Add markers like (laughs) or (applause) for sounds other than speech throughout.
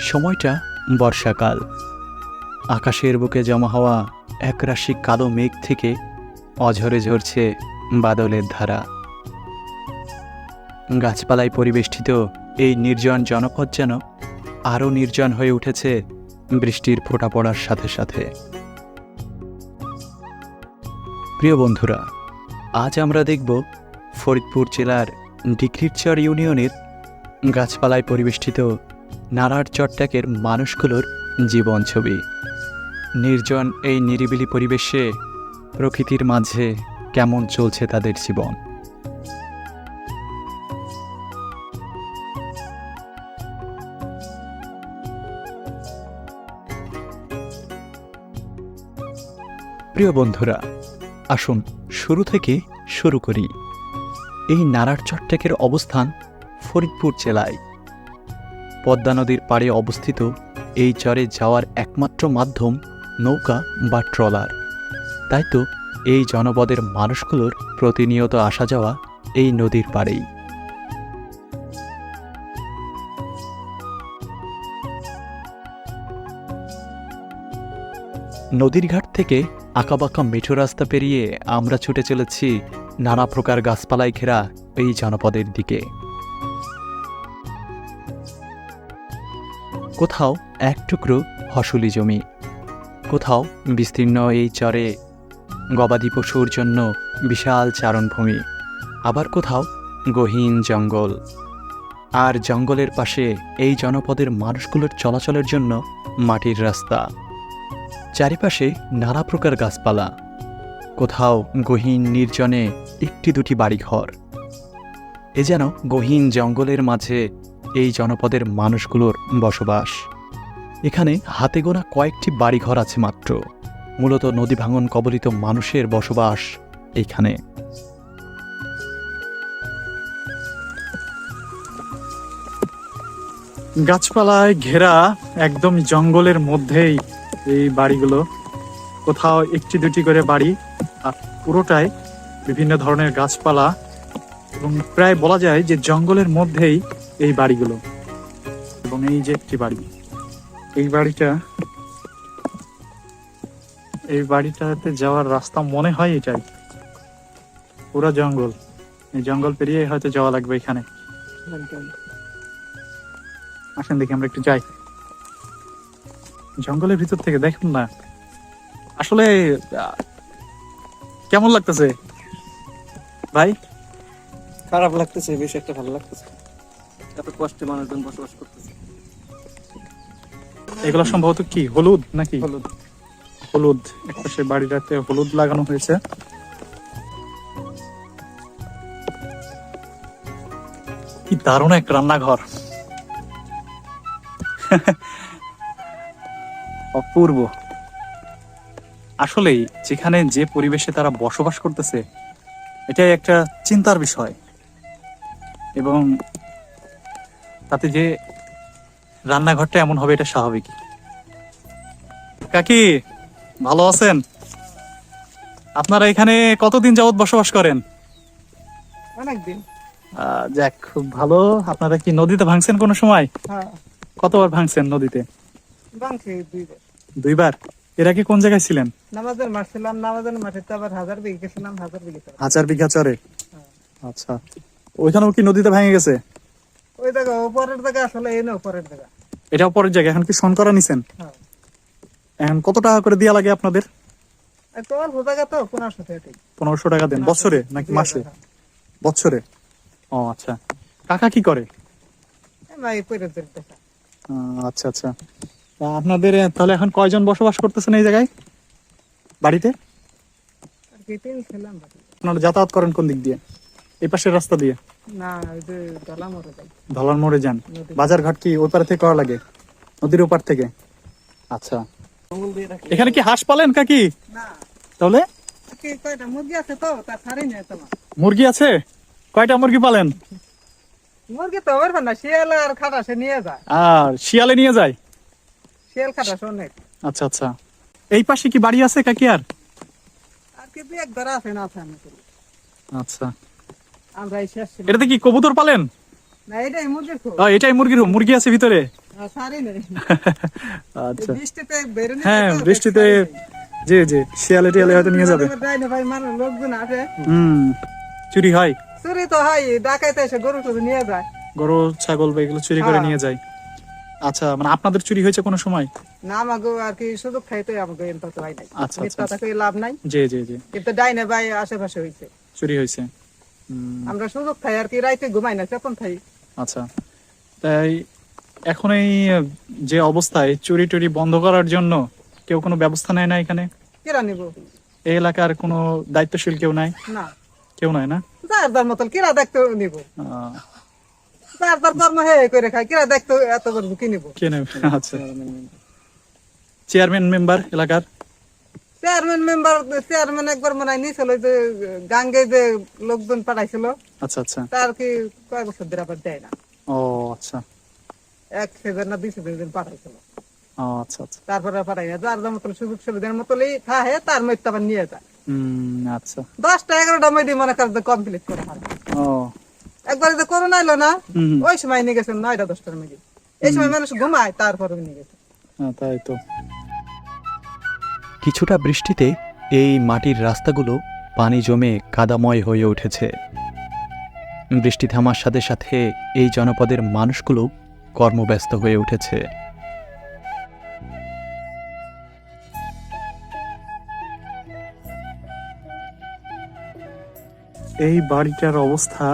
সময়টা বর্ষাকাল। আকাশের বুকে জমা হওয়া একরাশি কালো মেঘ থেকে অঝরে ঝরছে বাদলের ধারা। গাছপালায় পরিবেষ্টিত এই নির্জন জনপদ যেন আরও নির্জন হয়ে উঠেছে বৃষ্টির ফোঁটা পড়ার সাথে সাথে। প্রিয় বন্ধুরা, আজ আমরা দেখব ফরিদপুর জেলার ডিগ্রিরচর ইউনিয়নের গাছপালায় পরিবেষ্টিত নারার চট্টাকের মানুষগুলোর জীবন ছবি। নির্জন এই নিরিবিলি পরিবেশে প্রকৃতির মাঝে কেমন চলছে তাদের জীবন? প্রিয় বন্ধুরা, আসুন শুরু থেকে শুরু করি। এই নারার চট্টাকের অবস্থান ফরিদপুর জেলায়। পদ্মা নদীর পাড়ে অবস্থিত এই চরে যাওয়ার একমাত্র মাধ্যম নৌকা বা ট্রলার। তাই তো এই জনপদের মানুষগুলোর প্রতিনিয়ত আসা যাওয়া এই নদীর পাড়েই। নদীর ঘাট থেকে আঁকাবাঁকা মেঠো রাস্তা পেরিয়ে আমরা ছুটে চলেছি নানা প্রকার গাছপালায় ঘেরা এই জনপদের দিকে। কোথাও এক টুকরো ফসলি জমি, কোথাও বিস্তীর্ণ এই চরে গবাদি পশুর জন্য বিশাল চারণভূমি, আবার কোথাও গহীন জঙ্গল। আর জঙ্গলের পাশে এই জনপদের মানুষগুলোর চলাচলের জন্য মাটির রাস্তা। চারিপাশে নানা প্রকার গাছপালা, কোথাও গহীন নির্জনে একটি দুটি বাড়িঘর। এ যেন গহীন জঙ্গলের মাঝে এই জনপদের মানুষগুলোর বসবাস। এখানে হাতে গোনা কয়েকটি বাড়িঘর আছে মাত্র। মূলত নদী ভাঙন কবলিত মানুষের বসবাস এখানে। গাছপালায় ঘেরা একদম জঙ্গলের মধ্যেই এই বাড়িগুলো। কোথাও একটি দুটি করে বাড়ি আর পুরোটাই বিভিন্ন ধরনের গাছপালা। এবং প্রায় বলা যায় যে জঙ্গলের মধ্যেই এই বাড়িগুলো এবং এই যে একটি বাড়ি এই বাড়িটা এই বাড়িটাতে যাওয়ার রাস্তা মনে হয় এটাই। পুরা জঙ্গল। এই জঙ্গল পেরিয়ে হয়তো যাওয়া লাগবে এখানে। আসেন দেখি আমরা একটু যাই। জঙ্গলের ভিতর থেকে দেখুন না। আসলে কেমন লাগতেছে? ভাই? খারাপ লাগতেছে বেশ একটা ভালো লাগতেছে। এত কষ্টে মানুষজন বসবাস করতেছে। এগুলো সম্ভবত কি হলুদ নাকি? হলুদ। হলুদ একপাশে বাড়িটাতে হলুদ লাগানো হয়েছে। কি দারুণ এক রান্নাঘর। অপূর্ব। আসলেই যেখানে যে পরিবেশে তারা বসবাস করতেছে এটাই একটা চিন্তার বিষয়। এবং তাতে যে রান্নাঘরটা এমন হবে এটা স্বাভাবিক। কাকি ভালো আছেন? আপনারা এখানে কতদিন যাবত বসবাস করেন? অনেকদিন। যাক খুব ভালো। আপনারা কি নদীতে ভাঙছেন কোনো সময়? হ্যাঁ। কতবার ভাঙছেন নদীতে? দুইবার। এর আগে কোন জায়গায় ছিলেন? নামাজের মাঠ ছিলাম নামাজের মাঠে তো আবার হাজার বিঘে গেছিলাম হাজার বিঘে। হাজার বিঘা চরে? আচ্ছা। ওইখানেও কি নদীতে ভেঙে গেছে? ওই জায়গা উপরের জায়গা আসলে এই না উপরের জায়গা। এটাও পরের জায়গা এখন কি শন করা নিছেন? হ্যাঁ। এখন কত টাকা করে দেওয়া লাগে আপনাদের? তো পনেরোশো থেকে পনেরোশো টাকা দেন বছরে নাকি মাসে? বছরে? ও আচ্ছা। কাকা কি করে? হ্যাঁ। দেখা। আচ্ছা আচ্ছা। আপনাদের তাহলে এখন কয়জন বসবাস করতেছেন এই জায়গায়? বাড়িতে। আপনারা যাতায়াত করেন কোন দিক দিয়ে? এই পাশের রাস্তা দিয়ে? না ওই যে দলা মরে যাই। ধলার মোড়ে যান। বাজার ঘাট কি ওই পার থেকে করা লাগে? নদীর ওপার থেকে? আচ্ছা। এখানে কি হাঁস পালেন কাকি না। তাহলে? মুরগি আছে তো তা ছাড়ি নেই তোমার মুরগি আছে? কয়টা মুরগি পালেন? মুরগি তো পারবে না শিয়াল আর খাটাসে নিয়ে যায়। আর শিয়ালে নিয়ে যায়? শিয়াল খাটাস অনেক। আচ্ছা আচ্ছা। এই পাশে কি বাড়ি আছে কাকি আর? আর কি এক ধরা আছে না আছে আচ্ছা আমরা এই শেষ ছিল এটাতে কি কবুতর পালেন? এটাই মুরগির মুরগি আছে ভিতরে? (laughs) আচ্ছা। হ্যাঁ বৃষ্টিতে জি জি শিয়ালে টিয়ালে হয়তো নিয়ে যাবে। হুম চুরি হয়? চুরি তো হয় ডাকাইতে এসে গরু টরু নিয়ে যায়। গরু ছাগল বা এগুলো চুরি করে হ্যাঁ। নিয়ে যায়। আচ্ছা মানে আপনাদের চুরি হয়েছে কোনো সময়? না আমাকে আর কি সুযোগ খাইতে আমাকে এমন তো হয় নাই। আচ্ছা, আচ্ছা। লাভ নাই। জি জি জি। কিন্তু ডাইনে ভাই আশেপাশে হয়েছে। চুরি হয়েছে। আমরা সুযোগ খাই আর কি রাইতে ঘুমাই না চেপন খাই আচ্ছা। তাই এখন এই যে অবস্থায় চুরি টুরি বন্ধ করার জন্য কেউ কোনো ব্যবস্থা নেয় না এখানে? কেরা নিব? এই এলাকার কোনো দায়িত্বশীল কেউ নাই? না। কেউ নাই না? যার যার মতন কিরা দেখতে নিব? যার যার কর্ম হে করে খাই কিরা দেখতে এত করে কি নিব? কে নেবে? আচ্ছা। চেয়ারম্যান মেম্বার এলাকার? চেয়ারম্যান মেম্বার চেয়ারম্যান একবার মনে হয় নিয়েছিল যে গাঙ্গে যে লোকজন পাঠাইছিল। আচ্ছা আচ্ছা। তার কি কয়েক বছর ধরে আবার দেয় না। ও আচ্ছা। এক সেজন না দুই সেজন পাঠাইছিল। ও আচ্ছা আচ্ছা। তারপরে পাঠাই না। যার যার মতন সুযোগ সুবিধার মতনই থাকে তার মধ্যে আবার নিয়ে যায়। আচ্ছা। দশটা এগারোটা মধ্যে মনে করেন কমপ্লিট করে হয় ও। একবার যে করোনা এলো না হুম ওই সময় নিয়ে গেছেন নয়টা দশটার মধ্যে। এই সময় মানুষ ঘুমায় তারপরে নিয়ে গেছে। হ্যাঁ, তাই তো। কিছুটা বৃষ্টিতে এই মাটির রাস্তাগুলো পানি জমে কাদাময় হয়ে উঠেছে। বৃষ্টি থামার সাথে সাথে এই জনপদের মানুষগুলো কর্মব্যস্ত হয়ে উঠেছে। এই বাড়িটার অবস্থা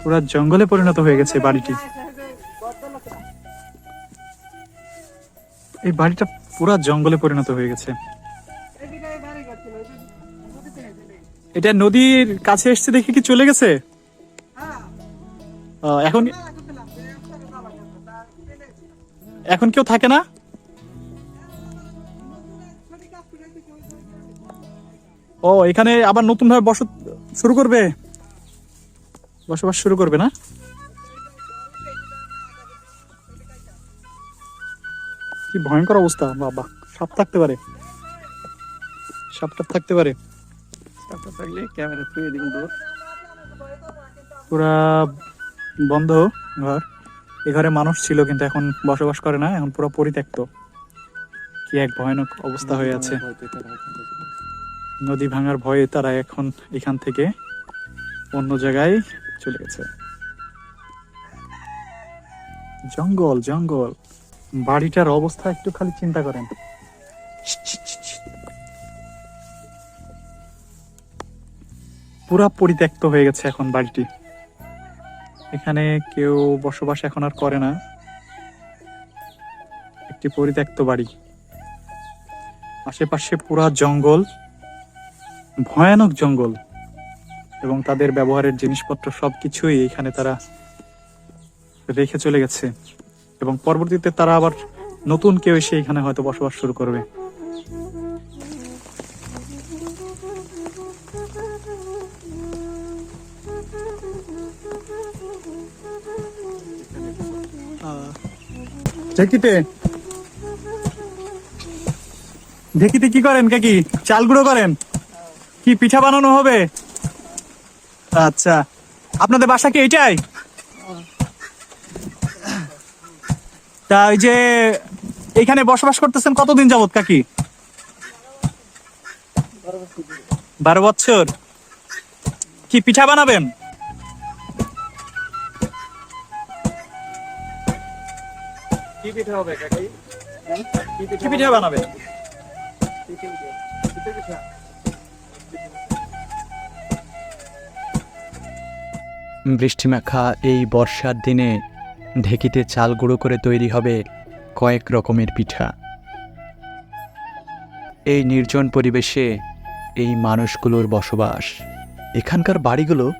পুরা জঙ্গলে পরিণত হয়ে গেছে বাড়িটি। এই বাড়িটা পুরা জঙ্গলে পরিণত হয়ে গেছে। এটা নদীর কাছে এসছে দেখে কি চলে গেছে? এখন এখন কেউ থাকে না? ও, এখানে আবার নতুন ভাবে বসত শুরু করবে? বসবাস শুরু করবে না? কি ভয়ঙ্কর অবস্থা বাবা। সাপ থাকতে পারে। সাপটা থাকতে পারে। সাপটা থাকলে ক্যামেরা থুয়ে দিন দূর পুরা বন্ধ ঘর। এ ঘরে মানুষ ছিল কিন্তু এখন বসবাস করে না এখন পুরো পরিত্যক্ত। কি এক ভয়ানক অবস্থা হয়ে আছে। নদী ভাঙার ভয়ে তারা এখন এখান থেকে অন্য জায়গায় চলে গেছে। জঙ্গল জঙ্গল। বাড়িটার অবস্থা একটু খালি চিন্তা করেন। পুরা পরিত্যক্ত হয়ে গেছে এখন বাড়িটি। এখানে কেউ বসবাস এখন আর করে না। একটি পরিত্যক্ত বাড়ি। আশেপাশে পুরা জঙ্গল, ভয়ানক জঙ্গল এবং তাদের ব্যবহারের জিনিসপত্র সবকিছুই এখানে তারা রেখে চলে গেছে। এবং পরবর্তীতে তারা আবার নতুন কেউ এসে এখানে হয়তো বসবাস শুরু করবে। ঢেকিতে। কি করেন, কাকি? চাল গুঁড়ো করেন? কি পিঠা বানানো হবে? আচ্ছা। আপনাদের বাসা কি এটাই তা ওই যে এখানে বসবাস করতেছেন কতদিন যাবত কাকি? বারো বছর। কি পিঠা বানাবেন? কি পিঠা হবে কাকি? কি পিঠা বানাবেন? বৃষ্টিমাখা এই বর্ষার দিনে ঢেকিতে চাল গুঁড়ো করে তৈরি হবে কয়েক রকমের পিঠা। এই নির্জন পরিবেশে এই মানুষগুলোর বসবাস। এখানকার বাড়িগুলো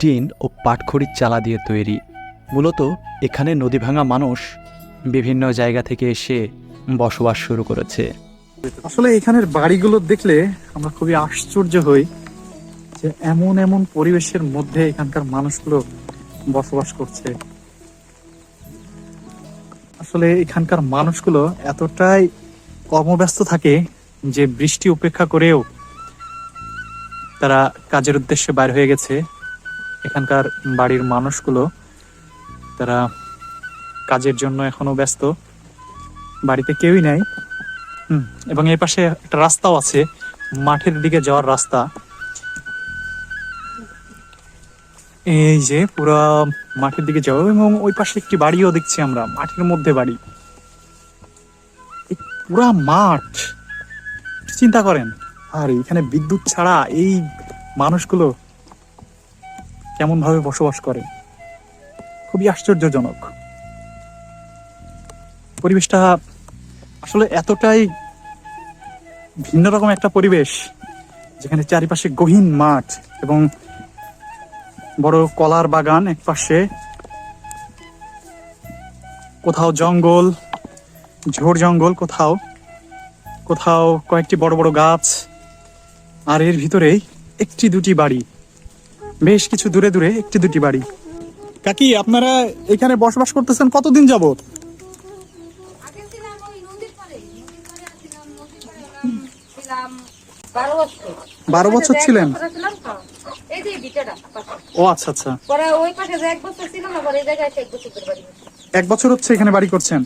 টিন ও পাটখড়ির চালা দিয়ে তৈরি। মূলত এখানে নদী ভাঙা মানুষ বিভিন্ন জায়গা থেকে এসে বসবাস শুরু করেছে। আসলে এখানের বাড়িগুলো দেখলে আমরা খুবই আশ্চর্য হই যে এমন এমন পরিবেশের মধ্যে এখানকার মানুষগুলো বসবাস করছে। আসলে এখানকার মানুষগুলো এতটাই কর্মব্যস্ত থাকে যে বৃষ্টি উপেক্ষা করেও তারা কাজের উদ্দেশ্যে বাইর হয়ে গেছে। এখানকার বাড়ির মানুষগুলো তারা কাজের জন্য এখনও ব্যস্ত। বাড়িতে কেউই নাই। হুম, এবং এই পাশে একটা রাস্তাও আছে। মাঠের দিকে যাওয়ার রাস্তা। এই যে পুরা মাঠের দিকে যাও এবং ওই পাশে একটি বাড়িও দেখছি আমরা, মাঠের মধ্যে বাড়ি। পুরা মাঠ চিন্তা করেন। আর এখানে বিদ্যুৎ ছাড়া এই মানুষগুলো কেমন ভাবে বসবাস করে? খুবই আশ্চর্যজনক। পরিবেশটা আসলে এতটাই ভিন্ন রকম একটা পরিবেশ, যেখানে চারিপাশে গহীন মাঠ এবং বড় কলার বাগান এক পাশে। কোথাও জঙ্গল ঝোড় জঙ্গল কোথাও কোথাও কয়েকটি বড় বড় গাছ, আর এর ভিতরেই একটি দুটি বাড়ি। বেশ কিছু দূরে দূরে একটি দুটি বাড়ি। কাকি, আপনারা এখানে বসবাস করতেছেন কতদিন ছিলাম বারো বছর ছিলেন? এই যে বিটাটা ও আচ্ছা আচ্ছা। পরে ওই পাশে যে এক বছর ছিল না পরে এই জায়গায় এক বছর করে বাড়ি এক বছর হচ্ছে এখানে বাড়ি করছেন?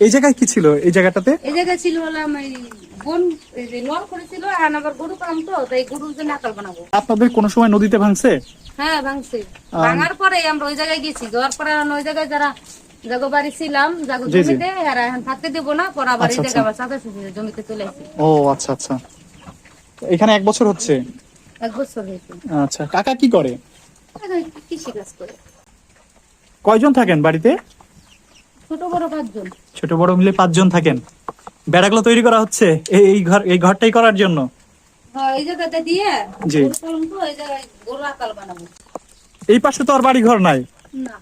এই জায়গায় কি ছিল এই জায়গাটাতে? এই জায়গায় ছিল হলাম এই বন এই যে নল করেছিল আর আবার গরু পাম তো তাই গরুর জন্য আকাল বানাবো। আপনাদের কোনো সময় নদীতে ভাঙছে? হ্যাঁ ভাঙছে। ভাঙার পরে আমরা ওই জায়গায় গেছি যাওয়ার পরে ওই জায়গায় যারা জাগো বাড়ি ছিলাম জাগো। জমিতে আর এখন থাকতে দেবো না পরে আবার এই আচ্ছা, জায়গায় আবার চাঁদা জমিতে চলে আসি। ও আচ্ছা আচ্ছা। এখানে এক বছর হচ্ছে? এক বছর হয়েছে। আচ্ছা কাকা কি করে? কৃষি কাজ করে। কয়জন থাকেন বাড়িতে? ছোট বড় পাঁচজন। ছোট বড় মিলে পাঁচজন থাকেন। বেড়াগুলো তৈরি করা হচ্ছে এই এই ঘর এই ঘরটাই করার জন্য? হ্যাঁ এই জায়গাটা দিয়ে জি। এই জায়গায় গরু আকাল বানাবো। এই পাশে তো আর বাড়ি ঘর নাই। না।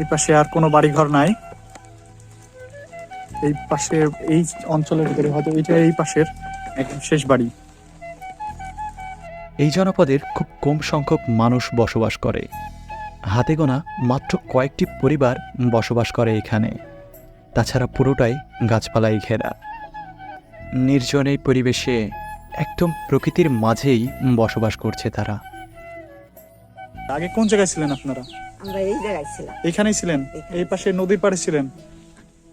এই পাশে আর কোনো বাড়ি ঘর নাই। এই পাশে এই অঞ্চলের ভিতরে হয়তো এটা এই পাশের একদম শেষ বাড়ি। এই জনপদের খুব কম সংখ্যক মানুষ বসবাস করে। হাতে গোনা মাত্র কয়েকটি পরিবার বসবাস করে এখানে। তাছাড়া পুরোটাই গাছপালায় ঘেরা। নির্জন এই পরিবেশে একদম প্রকৃতির মাঝেই বসবাস করছে তারা। আগে কোন জায়গায় ছিলেন আপনারা? আমরা এই জায়গায় ছিলাম। এখানেই ছিলেন? এই পাশে নদীর পাড়ে ছিলেন?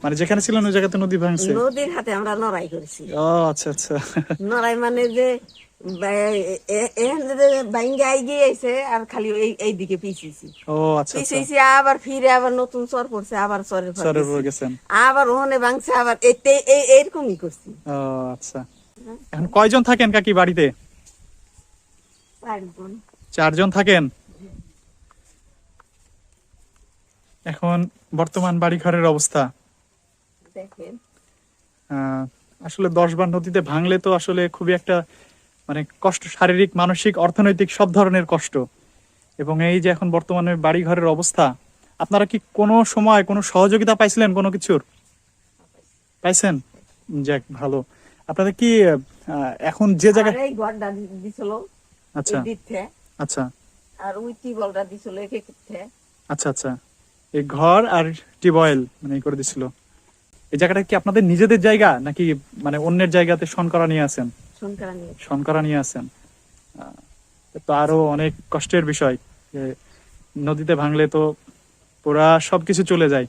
মানে যেখানে ছিলেন ওই জায়গাতে নদী ভাঙছে? নদীর হাতে আমরা লড়াই করেছি। ও আচ্ছা আচ্ছা। লড়াই মানে যে বাইঙ্গে গিয়েছে আর খালি এই দিকে পিছিয়েছি। ও আচ্ছা আচ্ছা। পিছিয়েছি আবার ফিরে আবার নতুন চর পড়ছে আবার চরের সরে পড়ে গেছেন। আবার ওখানে ভাঙছে আবার এতে এরকমই করছি। ও আচ্ছা। এখন কয়জন থাকেন কাকি বাড়িতে? চারজন। চারজন থাকেন? এখন বর্তমান বাড়ি ঘরের অবস্থা? দেখেন। আসলে দশ বার নদীতে ভাঙলে তো আসলে খুবই একটা মানে কষ্ট শারীরিক মানসিক অর্থনৈতিক সব ধরনের কষ্ট। এবং এই যে এখন বর্তমানে বাড়ি ঘরের অবস্থা আপনারা কি কোনো সময় কোনো সহযোগিতা পাইছিলেন কোনো কিছুর? পাইছেন? যাক ভালো। আপনাদের কি এখন যে জায়গায় এই ঘরটা দিছিল। আচ্ছা। আচ্ছা। আর ওই টিবলটা দিছিল একে আচ্ছা আচ্ছা। এই ঘর আর টিউবওয়েল মানে করে দিছিল। এই জায়গাটা কি আপনাদের নিজেদের জায়গা নাকি মানে অন্যের জায়গাতে শনকরা নিয়ে আছেন? শনকরা নিয়ে আছেন। তো আরও অনেক কষ্টের বিষয় যে নদীতে ভাঙলে তো পুরা সবকিছু চলে যায়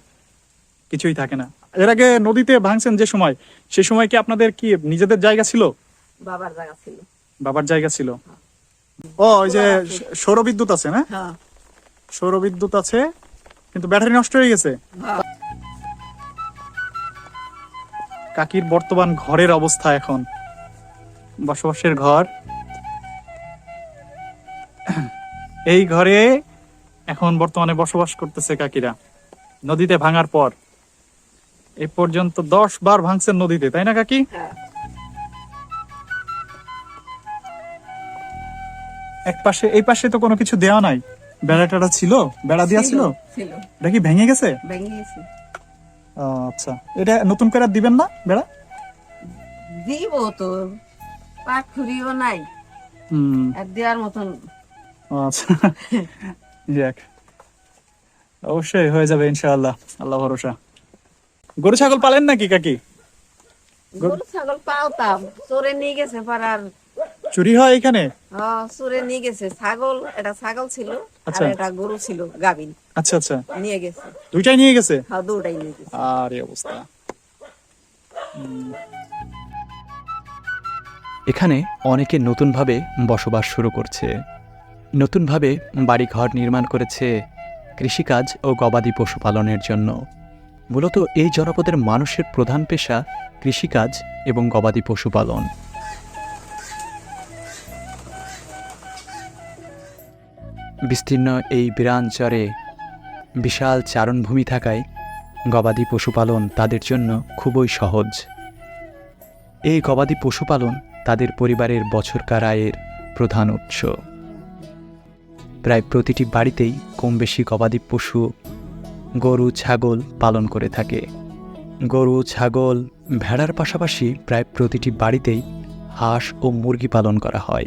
কিছুই থাকে না। এর আগে নদীতে ভাঙছেন যে সময় সে সময় কি আপনাদের কি নিজেদের জায়গা ছিল? বাবার জায়গা ছিল। বাবার জায়গা ছিল? ও ওই যে সৌর বিদ্যুৎ আছে না? হ্যাঁ। সৌর বিদ্যুৎ আছে কিন্তু ব্যাটারি নষ্ট হয়ে গেছে। কাকির বর্তমান ঘরের অবস্থা এখন। বসবাসের ঘর। এই ঘরে এখন বর্তমানে বসবাস করতেছে কাকিরা। নদীতে ভাঙার পর। এই পর্যন্ত দশ বার ভাঙছেন নদীতে তাই না কাকি? হ্যাঁ। এক পাশে এই পাশে তো কোনো কিছু দেওয়া নাই। বেড়া টেড়া ছিল? বেড়া দেওয়া ছিল দেখি ভেঙে গেছে? ভেঙে গেছে। আচ্ছা। এটা নতুন করে দিবেন না বেড়া? দিব তো নাই। হুম। আর দেওয়ার মতন। আচ্ছা। যাক। অবশ্যই হয়ে যাবে ইনশাআল্লাহ। আল্লাহ ভরসা। গরু ছাগল পালেন নাকি কাকি? গরু ছাগল পাওতাম চোরে নিয়ে গেছে পারার চুরি হয় এখানে? হ্যাঁ সুরে নিয়ে গেছে। ছাগল এটা ছাগল ছিল আর আচ্ছা। এটা গরু ছিল গাবিন আচ্ছা আচ্ছা। নিয়ে গেছে। দুইটাই নিয়ে গেছে? হ্যাঁ দুটাই নিয়ে গেছে। আর এই অবস্থা এখানে অনেকে নতুনভাবে বসবাস শুরু করছে। নতুনভাবে বাড়িঘর নির্মাণ করেছে কৃষিকাজ ও গবাদি পশুপালনের জন্য। মূলত এই জনপদের মানুষের প্রধান পেশা কৃষিকাজ এবং গবাদি পশুপালন। বিস্তীর্ণ এই বিরাঞ্চরে বিশাল চারণভূমি থাকায় গবাদি পশুপালন তাদের জন্য খুবই সহজ। এই গবাদি পশুপালন তাদের পরিবারের বছরকার আয়ের প্রধান উৎস। প্রায় প্রতিটি বাড়িতেই কম বেশি গবাদি পশু, গরু, ছাগল পালন করে থাকে। গরু, ছাগল, ভেড়ার পাশাপাশি প্রায় প্রতিটি বাড়িতেই হাঁস ও মুরগি পালন করা হয়।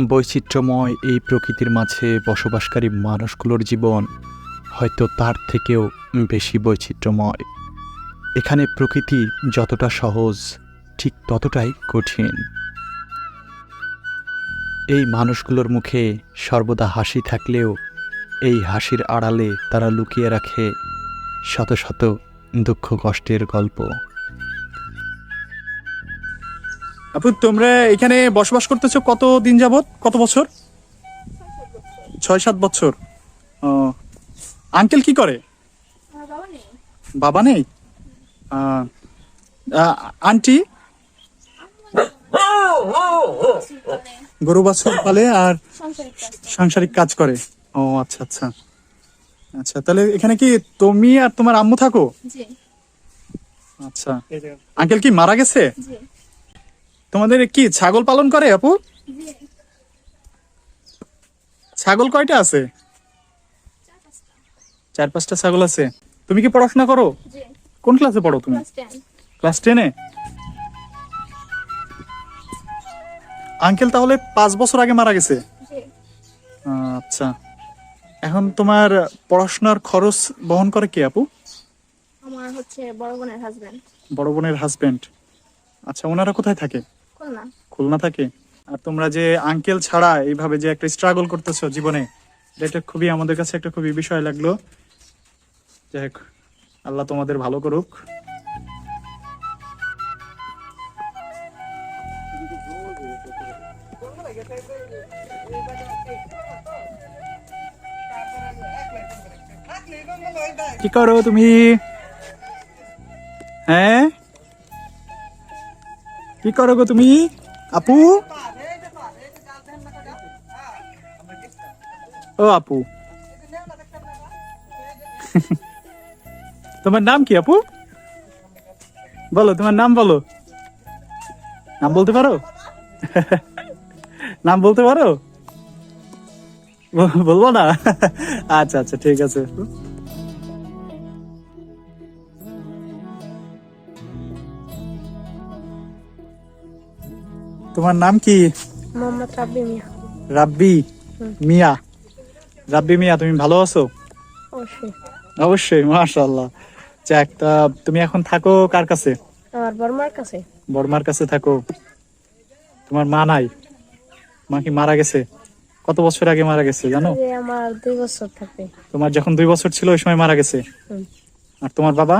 বৈচিত্র্যময় এই প্রকৃতির মাঝে বসবাসকারী মানুষগুলোর জীবন হয়তো তার থেকেও বেশি বৈচিত্র্যময়। এখানে প্রকৃতি যতটা সহজ, ঠিক ততটাই কঠিন। এই মানুষগুলোর মুখে সর্বদা হাসি থাকলেও এই হাসির আড়ালে তারা লুকিয়ে রাখে শত শত দুঃখ কষ্টের গল্প। আপু তোমরা এখানে বসবাস করতেছো কত দিন যাবত কত বছর? ছয় সাত বছর। ও আঙ্কেল কি করে? বাবা নেই? আন্টি? গরু বাছুর পালে আর সাংসারিক কাজ করে। ও আচ্ছা আচ্ছা। আচ্ছা তাহলে এখানে কি তুমি আর তোমার আম্মু থাকো? আচ্ছা। আঙ্কেল কি মারা গেছে? জি। তোমাদের কি ছাগল পালন করে আপু? ছাগল কয়টা আছে? চার পাঁচটা ছাগল আছে। তুমি কি পড়াশোনা করো? কোন ক্লাসে পড়ো তুমি? ক্লাস টেনে। আঙ্কেল তাহলে পাঁচ বছর আগে মারা গেছে? আচ্ছা। এখন তোমার পড়াশোনার খরচ বহন করে কে আপু? আমার হচ্ছে বড় বোনের হাজবেন্ড বড় বোনের হাজবেন্ড আচ্ছা ওনারা কোথায় থাকে? খুলনা থাকে? আর তোমরা যে আঙ্কেল ছাড়া এইভাবে যে একটা স্ট্রাগল করতেছো জীবনে, এটা খুবই আমাদের কাছে একটা খুবই বিষয় লাগল। যাই হোক আল্লাহ তোমাদের ভালো করুক। কি করো তুমি? হ্যাঁ? কি করো গো তুমি? আপু? ও আপু। তোমার নাম কি আপু? বলো, তোমার নাম বলো। নাম বলতে পারো? নাম বলতে পারো? বলব না? আচ্ছা আচ্ছা ঠিক আছে। তোমার নাম কি? মোহাম্মদ রাব্বি মিয়া। রাব্বি মিয়া। রাব্বি মিয়া তুমি ভালো আছো? অবশ্যই। অবশ্যই মাশাআল্লাহ। যাক তা তুমি এখন থাকো কার কাছে? আমার বর্মার কাছে। বড়মার কাছে থাকো। তোমার মা নাই? মা কি মারা গেছে? কত বছর আগে মারা গেছে জানো? আমার দুই বছর থাকবে তোমার যখন দুই বছর ছিল ওই সময় মারা গেছে। আর তোমার বাবা?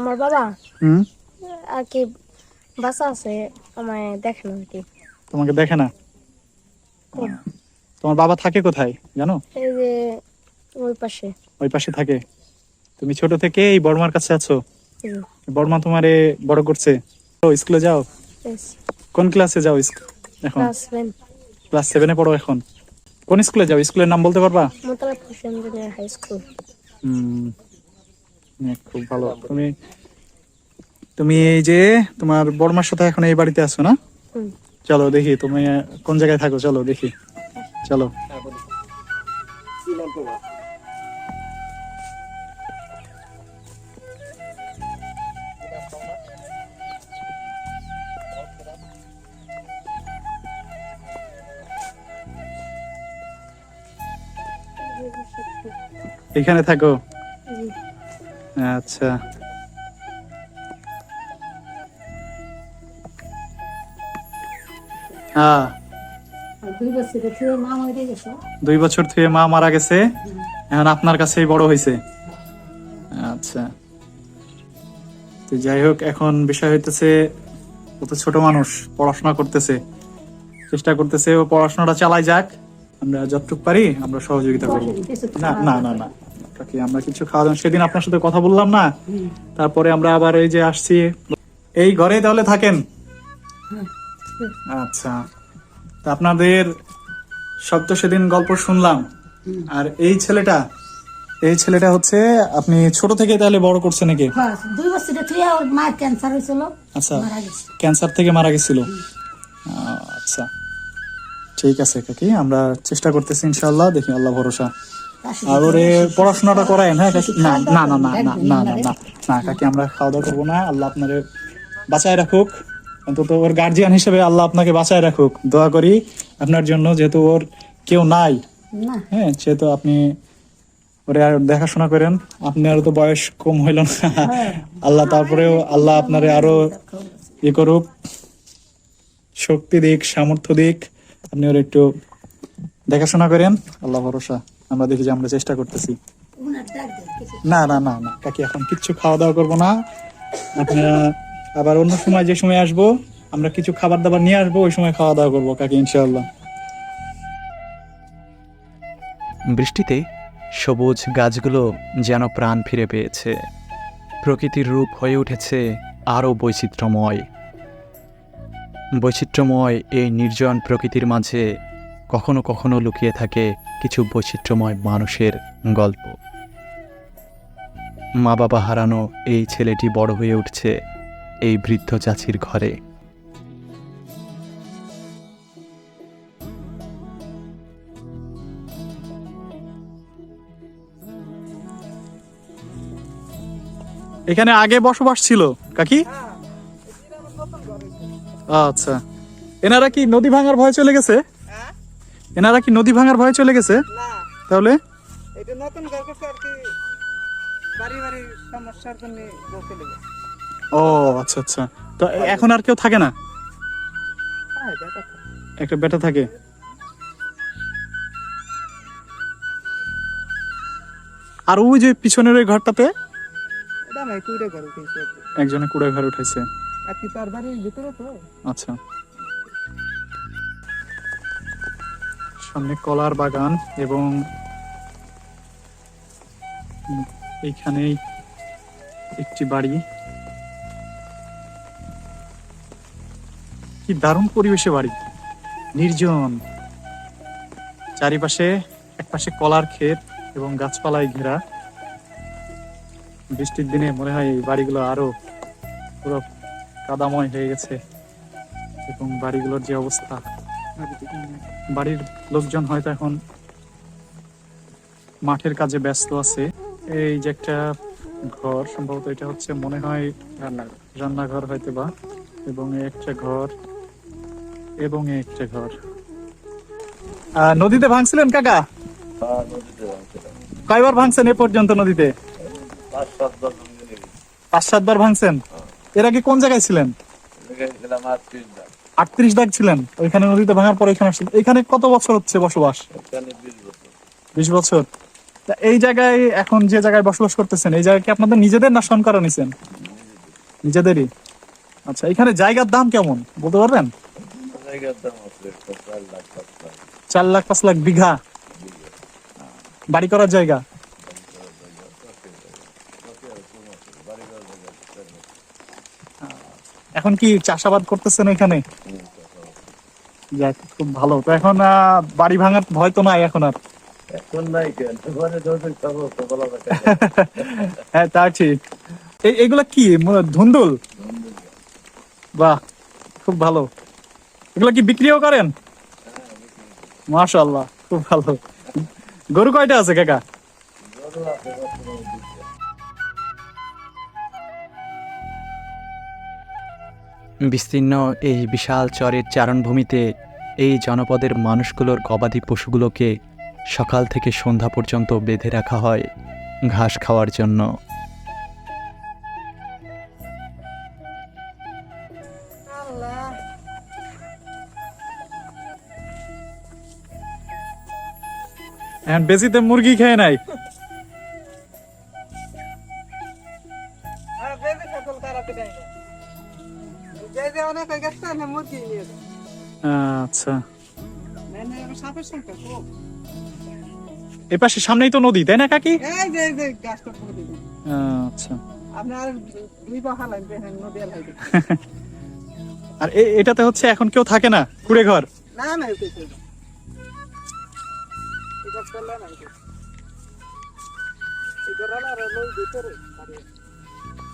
আমার বাবা? হুম। আর কি বাসা আছে আমায় দেখেন আর কি তোমাকে দেখে না? তোমার বাবা থাকে কোথায় জানো? এই যে ওই পাশে। ওই পাশে থাকে। তুমি ছোট থেকে এই বড়মার কাছে আছো। বড়মা তোমারে বড় করছে। ও স্কুলে যাও? কোন ক্লাসে যাও এখন? ক্লাস সেভেনে পড়ো এখন। কোন স্কুলে যাও? স্কুলের নাম বলতে পারবা? Motala Hossain junior high school hmm, খুব ভালো। তুমি তুমি এই যে তোমার বড়মার সাথে এখন এই বাড়িতে আছো না? চলো দেখি তুমি কোন জায়গায় থাকো চলো দেখি। চলো। এখানে থাকো। আচ্ছা। হ্যাঁ। দুই বছর থেকে মা মরে গেছে। এখন আপনার কাছেই বড় হয়েছে আচ্ছা। তো যাই হোক এখন বিষয় হইতেছে ও তো ছোট মানুষ পড়াশোনা করতেছে। চেষ্টা করতেছে ও পড়াশোনাটা চালাই যাক। আমরা যতটুক পারি আমরা সহযোগিতা করব। না না না না। আমরা কিছু খাওয়া দাওয়া সেদিন আপনার সাথে কথা বললাম না। তারপরে আমরা আবার এই যে আসছি। এই ঘরেই তাহলে থাকেন। আচ্ছা। তো আপনাদের সব তো সেদিন গল্প শুনলাম। আর এই ছেলেটা এই ছেলেটা হচ্ছে আপনি ছোট থেকে তাহলে বড় করছেন নাকি? দুই বছর থেকে ওর মা ক্যান্সার হয়েছিল আচ্ছা। ক্যান্সার থেকে মারা গেছিল? আচ্ছা। ঠিক আছে কাকি আমরা চেষ্টা করতেছি ইনশাল্লাহ দেখি আল্লাহ ভরসা। আর ওরে পড়াশোনাটা করায় হ্যাঁ না না না না না না না না না কাকি আমরা খাওয়া দাওয়া করব না আল্লাহ আপনার বাঁচায় রাখুক। অন্তত ওর গার্জিয়ান হিসেবে আল্লাহ আপনাকে বাঁচায় রাখুক। দোয়া করি আপনার জন্য যেহেতু ওর কেউ নাই। হ্যাঁ সেহেতু আপনি ওরে আর দেখাশোনা করেন। আপনি আরও তো বয়স কম হইল না। আল্লাহ তারপরেও আল্লাহ আপনারে আরও ই করুক শক্তি দিক সামর্থ্য দিক। আপনি ওর একটু দেখাশোনা করেন। আল্লাহ ভরসা। আমরা দেখি যে আমরা চেষ্টা করতেছি। না না না না। কাকি এখন কিচ্ছু খাওয়া দাওয়া করব না। আপনারা আবার অন্য সময় যে সময় আসব, আমরা কিছু খাবার দাবার নিয়ে আসব, ওই সময় খাওয়া দাওয়া করব কাকি ইনশাল্লাহ বৃষ্টিতে সবুজ গাছগুলো যেন প্রাণ ফিরে পেয়েছে। প্রকৃতির রূপ হয়ে উঠেছে আরও বৈচিত্র্যময়। বৈচিত্র্যময় এই নির্জন প্রকৃতির মাঝে কখনো কখনো লুকিয়ে থাকে কিছু বৈচিত্র্যময় মানুষের গল্প। মা বাবা হারানো এই ছেলেটি বড় হয়ে উঠছে। এই বৃদ্ধ চাচির ঘরে। এখানে আগে বসবাস ছিল কাকি? আচ্ছা। এনারা কি নদী ভাঙার ভয় চলে গেছে? হ্যাঁ এনারা কি নদী ভাঙার ভয় চলে গেছে? তাহলে? এটা নতুন ঘর করছে আর কি বাড়ি বাড়ি সমস্যার জন্য বসে লেগে ও আচ্ছা আচ্ছা। তো এখন আর কেউ থাকে না? হ্যাঁ। একটা বেটা থাকে? আর ওই যে পিছনের ওই ঘরটাতে। একজনে কুড়ে ঘর উঠাইছে। আচ্ছা। সামনে কলার বাগান এবং এইখানেই একটি বাড়ি। কি দারুণ পরিবেশে বাড়ি। নির্জন। চারিপাশে একপাশে কলার ক্ষেত এবং গাছপালায় ঘেরা। বৃষ্টির দিনে মনে হয় এই বাড়িগুলো আরও পুরো কাদাময় হয়ে গেছে এবং বাড়িগুলোর যে অবস্থা। বাড়ির লোকজন হয়তো এখন মাঠের কাজে ব্যস্ত আছে। এই যে একটা ঘর সম্ভবত এটা হচ্ছে মনে হয় রান্নাঘর। রান্নাঘর হয়তো বা এবং একটা ঘর এবং একটা ঘর। নদীতে ভাঙছিলেন কাকা? কয়বার ভাঙছেন এ পর্যন্ত নদীতে? পাঁচ সাতবার ভাঙছেন? এর আগে কোন জায়গায় ছিলেন? আটত্রিশ দাগ। ছিলেন? ওইখানে নদীতে ভাঙার পর এখানে আসছেন এখানে কত বছর হচ্ছে বসবাস? বিশ বছর। এই জায়গায় এখন যে জায়গায় বসবাস করতেছেন এই জায়গায় কি আপনাদের নিজেদের না সনকারা নিছেন? নিজেদেরই। আচ্ছা এখানে জায়গার দাম কেমন? বলতে পারবেন? চার লাখ পাঁচ লাখ। বিঘা? বাড়ি করার জায়গা? এখন কি চাষাবাদ করতেছেন এখানে যাক খুব ভালো। তো এখন বাড়ি ভাঙার ভয় তো নাই এখন আর? (laughs) হ্যাঁ তা ঠিক। এগুলা কি? ধুন্দুল। বাহ খুব ভালো। এগুলা কি বিক্রিও করেন? মাশাল্লাহ খুব ভালো। গরু কয়টা আছে, কাকা? বিস্তীর্ণ এই বিশাল চরের চারণভূমিতে এই জনপদের মানুষগুলোর গবাদি পশুগুলোকে সকাল থেকে সন্ধ্যা পর্যন্ত বেঁধে রাখা হয় ঘাস খাওয়ার জন্য। এখন বেশিতে মুরগি খেয়ে নাই। আচ্ছা। এ পাশে সামনেই তো নদী তাই না কাকি? আচ্ছা। আপনি আর এটাতে হচ্ছে এখন কেউ থাকে না কুড়ে ঘর না না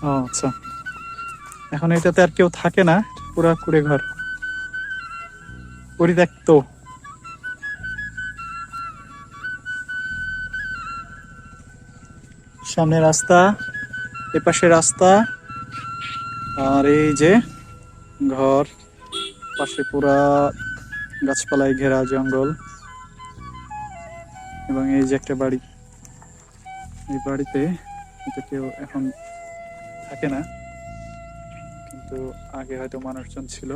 ও আচ্ছা। এখন এটাতে আর কেউ থাকে না, পুরা কুড়ে ঘর। পরিত্যক্ত। সামনে রাস্তা, এপাশে রাস্তা, আর এই যে ঘর, পাশে পুরা গাছপালায় ঘেরা জঙ্গল। এবং এই যে একটা বাড়ি, এই বাড়িতে কেউ এখন থাকে না, কিন্তু আগে হয়তো মানুষজন ছিল।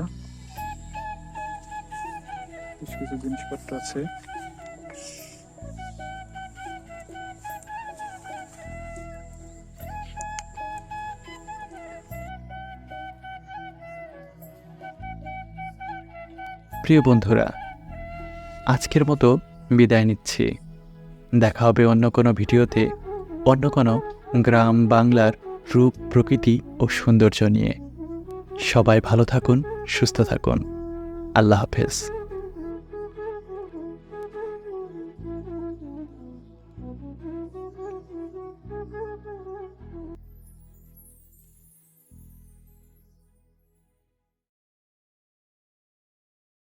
কিছু কিছু জিনিসপত্র আছে। প্রিয় বন্ধুরা, আজকের মতো বিদায় নিচ্ছি। দেখা হবে অন্য কোনো ভিডিওতে, অন্য কোনো গ্রাম, বাংলার রূপ, প্রকৃতি ও সৌন্দর্য নিয়ে। সবাই ভালো থাকুন, সুস্থ থাকুন। আল্লাহ হাফেজ।